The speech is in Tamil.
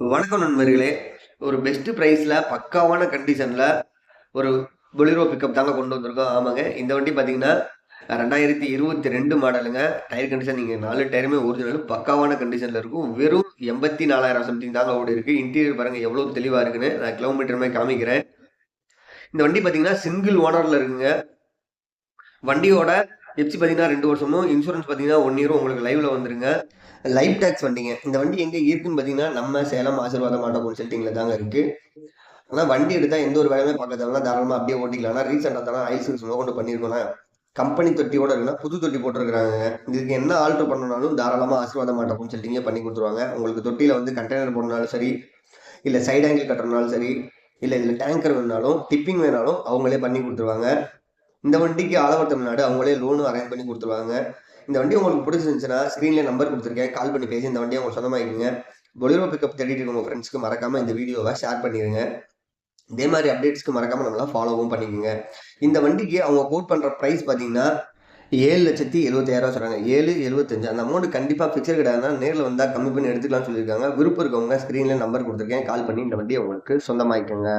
வணக்கம் நண்பர்களே. ஒரு பெஸ்ட் ப்ரைஸில் பக்காவான கண்டிஷனில் ஒரு பொலிரோ பிக்கப் தாங்க கொண்டு வந்திருக்கோம். ஆமாங்க. இந்த வண்டி பார்த்தீங்கன்னா ரெண்டாயிரத்தி இருபத்தி ரெண்டு மாடலுங்க டயர் கண்டிஷன் நீங்கள் நாலு டயருமே ஒரிஜினல் பக்காவான கண்டிஷனில் இருக்கும். வெறும் எண்பத்தி நாலாயிரம் சம்திங் தாங்க ஓடி இருக்குது இன்டீரியர் பாருங்கள் எவ்வளோ தெளிவாக இருக்குன்னு. நான் கிலோமீட்டருமே காமிக்கிறேன். இந்த வண்டி பார்த்தீங்கன்னா சிங்கிள் ஓனரில் இருக்குங்க. வண்டியோட எப்சி பார்த்தீங்கன்னா ரெண்டு வருஷமும் இன்சூரன்ஸ் பார்த்தீங்கன்னா ஒன் இயரும் உங்களுக்கு லைவ்ல வந்துருங்க. லைஃப் டேக்ஸ் வண்டிங்க. இந்த வண்டி எங்கே இருக்குன்னு பார்த்தீங்கன்னா நம்ம சேலம் ஆசீர்வாதம் மாட்டோம் கன்சல்ட்டிங்கில் தாங்க இருக்கு. ஆனால் வண்டி எடுத்தால் எந்த ஒரு வேலையுமே பார்க்க தாராளமாக அப்படியே ஓட்டிக்கலாம். ஆனால் ரீசெண்டாக தானே ஐல் கொண்டு பண்ணியிருக்கோம்னா கம்பெனி தொட்டியோட இருக்குன்னா புது தொட்டி போட்டிருக்கிறாங்க. இதுக்கு என்ன ஆல்ட்ரு பண்ணனாலும் தாராளமாக ஆசீர்வாதம் மாட்டோம் கன்சல்ட்டிங்கே பண்ணி கொடுத்துருவாங்க. உங்களுக்கு தொட்டியில் வந்து கண்டெய்னர் போடணுனாலும் சரி இல்லை சைடு ஆங்கிள் கட்டுறனாலும் சரி இல்லை இதில் டேங்கர் வேணாலும் டிப்பிங் வேணாலும் அவங்களே பண்ணி கொடுத்துருவாங்க. இந்த வண்டிக்கு ஆலவர் தமிழ்நாடு அவங்களே லோனும் அரேஞ்ச் பண்ணி கொடுத்துருவாங்க. இந்த வண்டி உங்களுக்கு பிடிச்சிருந்துச்சுன்னா ஸ்க்ரீனில் நம்பர் கொடுத்துருக்கேன். கால் பண்ணி பேசி இந்த வண்டியை உங்களுக்கு சொந்தமாக்கிங்க பொலிரோ பிக்கப் தேடிட்டு இருக்க உங்கள் ஃப்ரெண்ட்ஸ்க்கு மறக்காமல் இந்த வீடியோவை ஷேர் பண்ணிடுங்க இதே மாதிரி அப்டேட்ஸ்க்கு மறக்காமல் நம்மளாம் ஃபாலோவும் பண்ணிக்கோங்க. இந்த வண்டிக்கு அவங்க கோட் பண்ணுற ப்ரைஸ் பார்த்தீங்கன்னா ஏழு லட்சத்தி எழுபத்தாயிரம் சொல்கிறாங்க ஏழு எழுபத்தஞ்சு அந்த அமௌண்ட் கண்டிப்பாக ஃபிக்சர் கிடையாதுன்னா நேரில் வந்தால் கம்மி பண்ணி எடுத்துக்கலாம்னு சொல்லியிருக்காங்க. விருப்பம் இருக்கவங்க ஸ்க்ரீனில் நம்பர் கொடுத்துருக்கேன். கால் பண்ணி இந்த வண்டியை உங்களுக்கு சொந்தமாக்கிக்கோங்க.